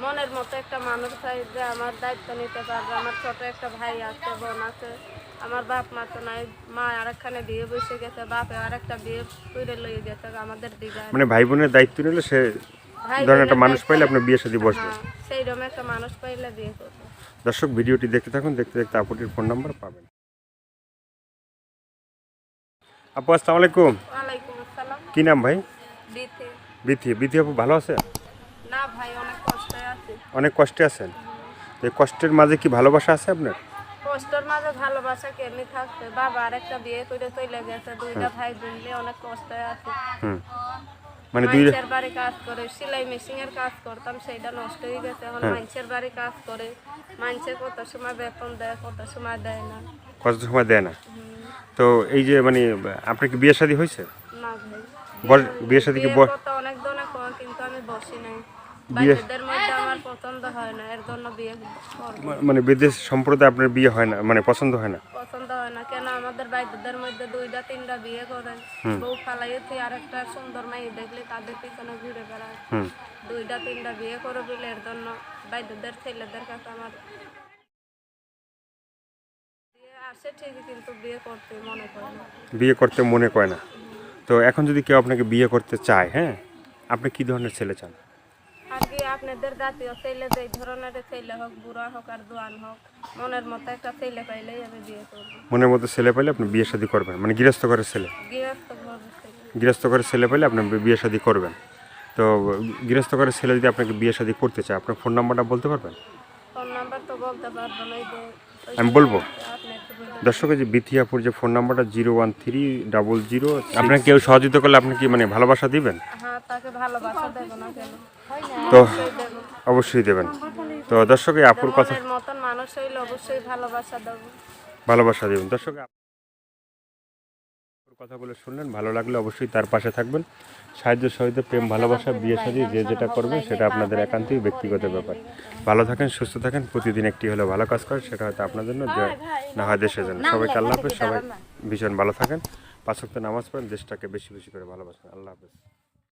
মনের মতো একটা মানুষ চাই যে আমার দায়িত্ব নিতে পারবে। আমার ছোট একটা ভাই আছে বোন আছে আমার বাপ মা তো নাই। মা আরেকখানে বিয়ে বসে গেছে বাপে আরেকটা বিয়ে করে লইয়ে গেছে আমাদের দিঘায়। মানে ভাই বোনের দায়িত্ব নিলে সে ধরেন একটা মানুষ পাইলে আপনার বিয়ে সাথে বসবে। হ্যাঁ সেই রকম একটা মানুষ পাইলে বিয়ে করব। দর্শক ভিডিওটি দেখতে থাকুন দেখতে দেখতে আপুটির ফোন নাম্বার পাবেন। আপু আসসালামু আলাইকুম। ওয়ালাইকুম আসসালাম। কি নাম ভাই? দিতে বিথি। বিথি আপু ভালো আছে? অনেক কষ্টে আছে। অনেক কষ্টে আছেন? তো এই কষ্টের মাঝে কি ভালোবাসা আছে আপনার? কষ্টের মাঝে ভালোবাসা কেমনি থাকবে? বাবা আরেকটা বিয়ে করে চলে গেছে দুইটা ভাই বোনলে অনেক কষ্টে আছে। মানে দুই বাড়ি কাজ করে সেলাই মেশিন এর কাজ করতাম সেইটা নষ্ট হয়ে গেছে। এখন। মানুষের বাড়ি কাজ করে মানুষের কত সময় বেতন দেয় কত সময় দেয় না। কষ্ট সময় দেয় না? তো এই যে মানে আপনার কি বিয়ে শাদী হয়েছে? না ভাই। বিয়ে শাদী কি অনেক কর কিন্তু আমি বসি নাই। হয় মানে বিদেশ সম্প্রদায় আপনার বিয়ে হয় না মানে পছন্দ হয় না? পছন্দ হয় না কেন আমাদের বাইদের মধ্যে দুইটা তিনটা বিয়ে করে বউ ফালাইয়েছে আর একটা সুন্দর মাই দেখলে তাদের পিছনে ঘুরে বেড়ায়। দুইটা তিনটা বিয়ে করে বলে এর জন্য বাইদের ছেলেদের কাছে আমার বিয়ে আসে ঠিকই কিন্তু বিয়ে করতে মনে করে না। বিয়ে করতে মনে করে না। তো এখন যদি কেউ আপনাকে বিয়ে করতে চায় হ্যাঁ আপনি কি ধরনের ছেলে চান? আপনাদের জাতীয় ছেলে ধরনের ছেলে হোক বুড়া হোক আর জোয়ান হোক মনের মতো একটা ছেলে পাইলেই আমি বিয়ে করব। মনের মতো ছেলে পেলে আপনি বিয়ে শাদী করবেন? মানে গৃহস্থ করে ছেলে? গৃহস্থ ঘর থেকে গৃহস্থ করে ছেলে পাইলে আপনি বিয়ে শাদী করবেন। তো গৃহস্থ করে ছেলে যদি আপনাকে বিয়ে শাদী করতে চায় আপনার ফোন নাম্বারটা বলতে পারবেন? ফোন নাম্বার তো বলতে পারব না এই যে ওই আমি বলব? আপনি একটু বলবেন। দর্শকের যে বিথিয়াপুর যে ফোন নাম্বারটা zero one three double zero আপনাকে কেউ সহযোগিতা করলে আপনি কি মানে ভালোবাসা দিবেন? হ্যাঁ তাকে ভালোবাসা দেবো না কেন? তো অবশ্যই দেবেন। তো দর্শক এই আপুর কথা মতন মানুষ হইলে অবশ্যই ভালোবাসা দেবো। ভালোবাসা দেবেন। দর্শক কথাগুলো শুনলেন ভালো লাগলে অবশ্যই তার পাশে থাকবেন। সাহায্য সহিত প্রেম ভালোবাসা বিয়ে শাদী যে যেটা করবেন সেটা আপনাদের একান্তই ব্যক্তিগত ব্যাপার। ভালো থাকেন সুস্থ থাকেন। প্রতিদিন একটি হলে ভালো কাজ করেন সেটা হয়তো আপনার জন্য। না হয় দেশের জন্য। সবাইকে আল্লাহ হাফেজ সবাই ভীষণ ভালো থাকেন। পাঁচক্ত নামাজ পড়েন দেশটাকে বেশি বেশি করে ভালোবাসেন। আল্লাহ হাফেজ।